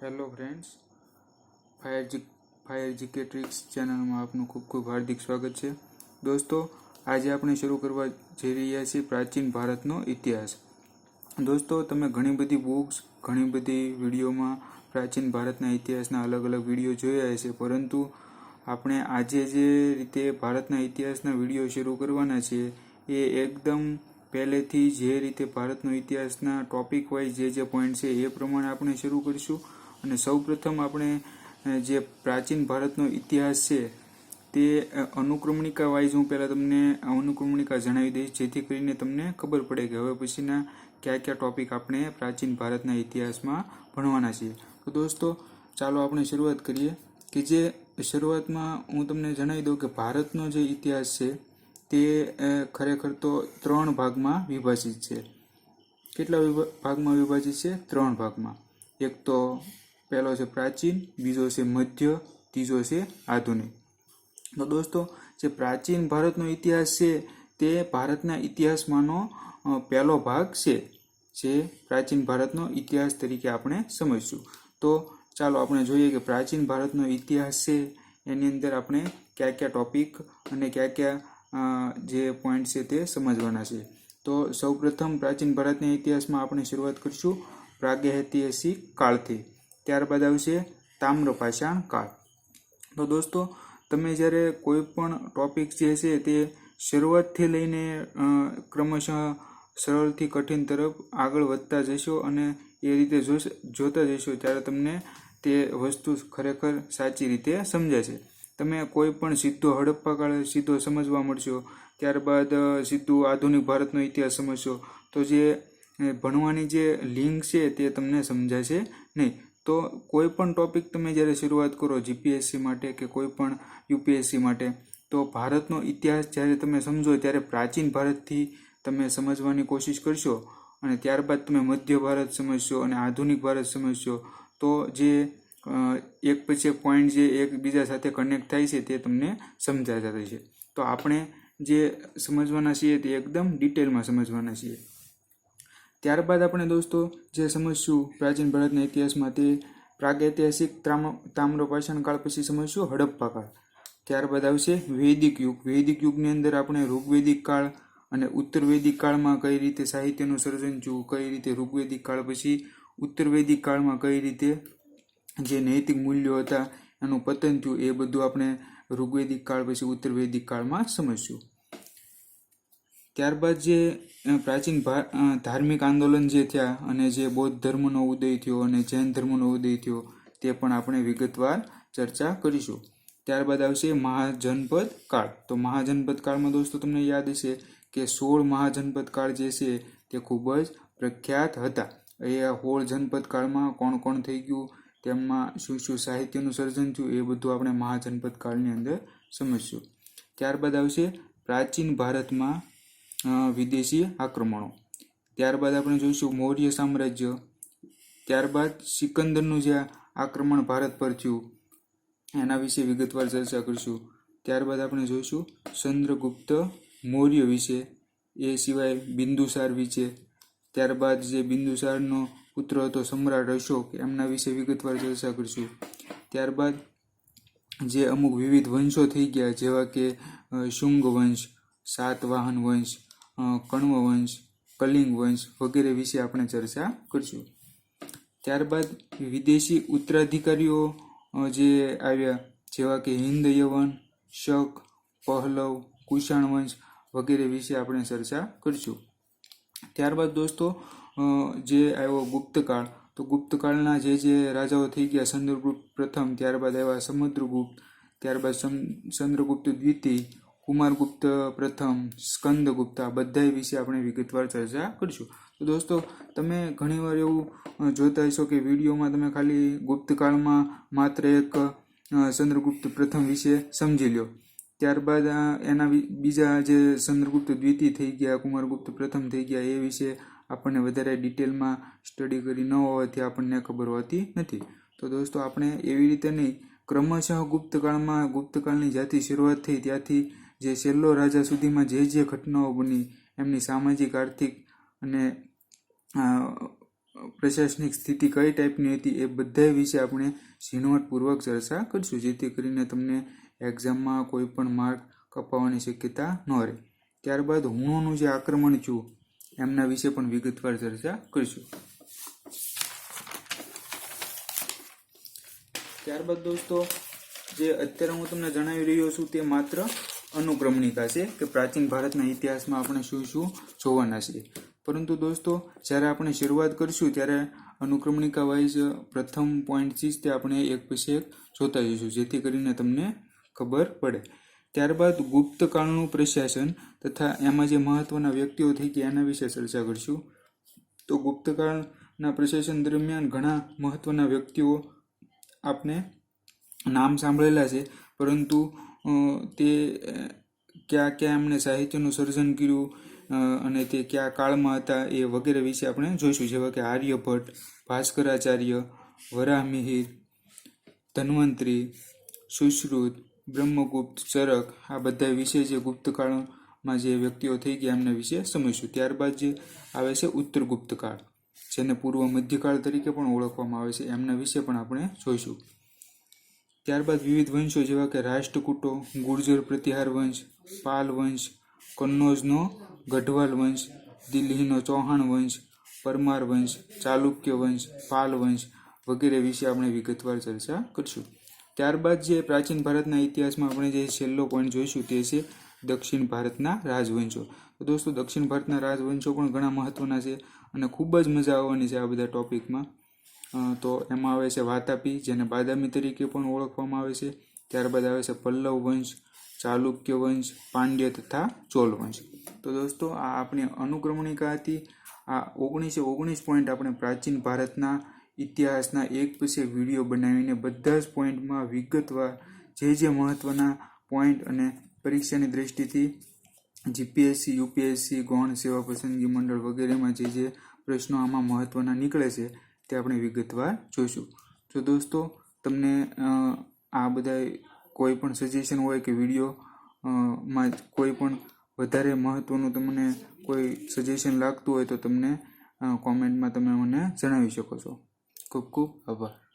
Hello friends fire fire GK tricks ચેનલમાં આપનું ખૂબ ખૂબ હાર્દિક સ્વાગત છે. દોસ્તો, આજે આપણે શરૂ કરવા જઈ રહ્યા છીએ પ્રાચીન ભારતનો ઇતિહાસ. દોસ્તો, તમે ઘણી બધી બુક્સ ઘણી બધી વિડીયોમાં પ્રાચીન ભારતના ઇતિહાસના અલગ અલગ વીડિયો જોયા હશે, પરંતુ આપણે આજે જે રીતે ભારતના ઇતિહાસના વીડિયો શરૂ કરવાના છે, એ એકદમ પહેલેથી જે રીતે ભારતનો ઇતિહાસના ટોપિક વાઇઝ જે જે પોઈન્ટ છે એ પ્રમાણે આપણે શરૂ કરીશું. અને સૌપ્રથમ આપણે જે પ્રાચીન ભારતનો ઇતિહાસ છે, તે અનુક્રમણિકા વાઇઝ હું પહેલાં તમને અનુક્રમણિકા જણાવી દઈશ, જેથી કરીને તમને ખબર પડે કે હવે પછીના કયા કયા ટોપિક આપણે પ્રાચીન ભારતના ઇતિહાસમાં ભણવાના છીએ. તો દોસ્તો, ચાલો આપણે શરૂઆત કરીએ કે જે શરૂઆતમાં હું તમને જણાવી દઉં કે ભારતનો જે ઇતિહાસ છે, તે ખરેખર તો ત્રણ ભાગમાં વિભાજિત છે. કેટલા ભાગમાં વિભાજિત છે? ત્રણ ભાગમાં. એક તો પહેલો છે પ્રાચીન, બીજો છે મધ્ય, ત્રીજો છે આધુનિક. તો દોસ્તો, જે પ્રાચીન ભારતનો ઇતિહાસ છે, તે ભારતના ઇતિહાસમાંનો પહેલો ભાગ છે, જે પ્રાચીન ભારતનો ઇતિહાસ તરીકે આપણે સમજીશું. તો ચાલો આપણે જોઈએ કે પ્રાચીન ભારતનો ઇતિહાસ છે, એની અંદર આપણે કયા કયા ટોપિક અને કયા કયા જે પોઈન્ટ છે તે સમજવાના છે. તો સૌપ્રથમ પ્રાચીન ભારતના ઇતિહાસમાં આપણે શરૂઆત કરીશું. પ્રાગૈતિહાસિક કાળથી. ત્યારબાદ આવશે તામ્રપાષાણ કાળ. તો દોસ્તો, તમે જ્યારે કોઈ પણ ટોપિક જે છે તે શરૂઆતથી લઈને ક્રમશઃ સરળથી કઠિન તરફ આગળ વધતા જશો અને એ રીતે જોશ- જોતા જશો, ત્યારે તમને તે વસ્તુ ખરેખર સાચી રીતે સમજાશે. તમે કોઈ પણ સીધો હડપ્પા કાળ સીધો સમજવા મળશો, ત્યારબાદ સીધું આધુનિક ભારતનો ઇતિહાસ સમજશો, તો જે ભણવાની જે લિંક છે તે તમને સમજાશે નહીં. તો કોઈ પણ ટોપિક તમે જ્યારે શરૂઆત કરો જીપીએસસી માટે કે કોઈ પણ યુપીએસસી માટે, તો ભારતનો ઇતિહાસ જ્યારે તમે સમજો ત્યારે પ્રાચીન ભારતથી તમે સમજવાની કોશિશ કરશો અને ત્યારબાદ તમે મધ્ય ભારત સમજશો અને આધુનિક ભારત સમજશો, તો જે એક પછી એક પોઈન્ટ જે એકબીજા સાથે કનેક્ટ થાય છે તે તમને સમજાતા રહેશે. તો આપણે જે સમજવાના છીએ તે એકદમ ડિટેલમાં સમજવાના છીએ. ત્યારબાદ આપણે દોસ્તો જે સમજશું પ્રાચીન ભારતના ઇતિહાસમાં તે પ્રાગૈતિહાસિક તામ્ર તામ્રપાષાણ કાળ પછી સમજશું હડપ્પા કાળ. ત્યારબાદ આવશે વૈદિક યુગ. વૈદિક યુગની અંદર આપણે ઋગ્વેદિક કાળ અને ઉત્તરવેદિક કાળમાં કઈ રીતે સાહિત્યનું સર્જન થયું, કઈ રીતે ઋગ્વેદિક કાળ પછી ઉત્તરવેદિક કાળમાં કઈ રીતે જે નૈતિક મૂલ્યો હતા, એનું પતન થયું, એ બધું આપણે ઋગ્વેદિક કાળ પછી ઉત્તરવેદિક કાળમાં સમજશું. ત્યારબાદ જે પ્રાચીન ધાર્મિક આંદોલન જે થયા અને જે બૌદ્ધ ધર્મનો ઉદય થયો અને જૈન ધર્મનો ઉદય થયો, તે પણ આપણે વિગતવાર ચર્ચા કરીશું. ત્યારબાદ આવશે મહાજનપદ કાળ. તો મહાજનપદ કાળમાં દોસ્તો તમને યાદ હશે કે સોળ મહાજનપદ કાળ જે છે, તે ખૂબ જ પ્રખ્યાત હતા. એ સોળ જનપદ કાળમાં કોણ કોણ થઈ ગયું તેમાં શું શું સાહિત્યનું સર્જન થયું, એ બધું આપણે મહાજનપદ કાળની અંદર સમજશું. ત્યારબાદ આવશે પ્રાચીન ભારતમાં વિદેશી આક્રમણો. ત્યારબાદ આપણે જોઈશું મૌર્ય સામ્રાજ્ય. ત્યારબાદ સિકંદરનું જે આક્રમણ ભારત પર થયું, એના વિશે વિગતવાર ચર્ચા કરીશું. ત્યારબાદ આપણે જોઈશું ચંદ્રગુપ્ત મૌર્ય વિશે, એ સિવાય બિંદુસાર વિશે. ત્યારબાદ જે બિંદુસારનો પુત્ર હતો સમ્રાટ અશોક, એમના વિશે વિગતવાર ચર્ચા કરીશું. ત્યારબાદ જે અમુક વિવિધ વંશો થઈ ગયા, જેવા કે શુંગ વંશ સાતવાહન વંશ કણ્વ વંશ, કલિંગ વંશ વગેરે વિશે આપણે ચર્ચા કરીશું. ત્યારબાદ વિદેશી ઉત્તરાધિકારીઓ જે આવ્યા, જેવા કે હિન્દ યવન, શક, પહલવ, કુષાણ વંશ વગેરે વિશે આપણે ચર્ચા કરીશું. ત્યારબાદ દોસ્તો જે આવ્યો ગુપ્તકાળ, તો ગુપ્તકાળના જે જે રાજાઓ થઈ ગયા, ચંદ્રગુપ્ત પ્રથમ, ત્યારબાદ આવ્યા સમુદ્રગુપ્ત, ત્યારબાદ ચંદ્રગુપ્ત દ્વિતીય કુમારગુપ્ત પ્રથમ, સ્કંદગુપ્ત, આ બધા વિશે આપણે વિગતવાર ચર્ચા કરીશું. તો દોસ્તો, તમે ઘણીવાર એવું જોતા હશો કે વિડીયોમાં તમે ખાલી ગુપ્તકાળમાં માત્ર એક ચંદ્રગુપ્ત પ્રથમ વિશે સમજી લો ત્યારબાદ એના બીજા જે ચંદ્રગુપ્ત દ્વિતીય થઈ ગયા, કુમારગુપ્ત પ્રથમ થઈ ગયા, એ વિશે આપણને વધારે ડિટેલમાં સ્ટડી કરી ન હોવાથી આપણને ખબર હોતી નથી. તો દોસ્તો, આપણે એવી રીતે નહીં, ક્રમશઃ ગુપ્તકાળમાં ગુપ્તકાળની જ્યાંથી શરૂઆત થઈ ત્યાંથી જે છેલ્લો રાજા સુધીમાં જે જે ઘટનાઓ બની, એમની સામાજિક, આર્થિક અને પ્રશાસનિક સ્થિતિ કઈ ટાઈપની હતી એ બધા વિશે આપણે ઝીણવટપૂર્વક ચર્ચા કરીશું, જેથી કરીને તમને એક્ઝામમાં કોઈ પણ માર્ક કપાવવાની શક્યતા ન રહે. ત્યારબાદ હુણોનું જે આક્રમણ થયું, એમના વિશે પણ વિગતવાર ચર્ચા કરીશું. ત્યારબાદ દોસ્તો, જે અત્યારે હું તમને જણાવી રહ્યો છું તે માત્ર અનુક્રમણિકા છે કે પ્રાચીન ભારતના ઇતિહાસમાં આપણે શું શું જોવાના છે. પરંતુ દોસ્તો, જ્યારે આપણે શરૂઆત કરીશું, ત્યારે અનુક્રમણિકા વાઇઝ પ્રથમ પોઈન્ટ છે તે આપણે એક પછી એક જોતા જઈશું, જેથી કરીને તમને ખબર પડે. ત્યારબાદ ગુપ્ત કાળનું પ્રશાસન તથા એમાં જે મહત્વના વ્યક્તિઓ થઈ ગયા એના વિશે ચર્ચા કરીશું. તો ગુપ્તકાળના પ્રશાસન દરમિયાન ઘણા મહત્વના વ્યક્તિઓ આપણે નામ સાંભળેલા છે, પરંતુ તે કયા ક્યાં એમણે સાહિત્યનું સર્જન કર્યું અને તે કયા કાળમાં હતા એ વગેરે વિશે આપણે જોઈશું. જેવા કે આર્યભટ્ટ, ભાસ્કરાચાર્ય, વરાહમિહિર, ધન્વંતરી, સુશ્રુત, બ્રહ્મગુપ્ત, ચરક, આ બધા વિશે જે ગુપ્તકાળમાં જે વ્યક્તિઓ થઈ ગયા એમના વિશે સમજીશું. ત્યારબાદ જે આવે છે ઉત્તર ગુપ્તકાળ, જેને પૂર્વ મધ્યકાળ તરીકે પણ ઓળખવામાં આવે છે. એમના વિશે પણ આપણે જોઈશું. ત્યારબાદ વિવિધ વંશો જેવા કે રાષ્ટ્રકૂટો, ગુર્જર પ્રતિહાર વંશ, પાલ વંશ, કન્નોજનો ગઢવાલ વંશ, દિલ્હીનો ચૌહાણ વંશ, પરમાર વંશ, ચાલુક્ય વંશ, પાલ વંશ વગેરે વિશે આપણે વિગતવાર ચર્ચા કરીશું. ત્યારબાદ જે પ્રાચીન ભારતના ઇતિહાસમાં આપણે જે છેલ્લો પોઈન્ટ જોઈશું તે છે દક્ષિણ ભારતના રાજવંશો. તો દોસ્તો, દક્ષિણ ભારતના રાજવંશો પણ ઘણા મહત્વના છે અને ખૂબ જ મજા આવવાની છે આ બધા ટોપિકમાં. તો એમાં આવે છે વાતાપી જેને બાદામી તરીકે પણ ઓળખવામાં આવે છે. ત્યારબાદ આવે છે પલ્લવ વંશ, ચાલુક્ય વંશ, પાંડ્ય તથા ચોલ વંશ. તો દોસ્તો, આ આપણી અનુક્રમણિકા હતી. આ ઓગણીસે ઓગણીસ પોઈન્ટ આપણે પ્રાચીન ભારતના ઇતિહાસના એક પછી વીડિયો બનાવીને બધા જ પોઈન્ટમાં વિગતવાર જે જે મહત્ત્વના પોઈન્ટ અને પરીક્ષાની દ્રષ્ટિથી જીપીએસસી યુપીએસસી ગૌણ સેવા પસંદગી મંડળ વગેરેમાં જે જે પ્રશ્નો આમાં મહત્ત્વના નીકળે છે તે આપણે વિગતવાર જોઈશું. તો દોસ્તો, તમને આ બધા કોઈ પણ સજેશન હોય કે વીડિયો માં કોઈ પણ વધારે મહત્ત્વનું તમને કોઈ સજેશન લાગતું હોય તો તમને કોમેન્ટમાં તમે મને જણાવી શકો છો. ખૂબ ખૂબ આભાર.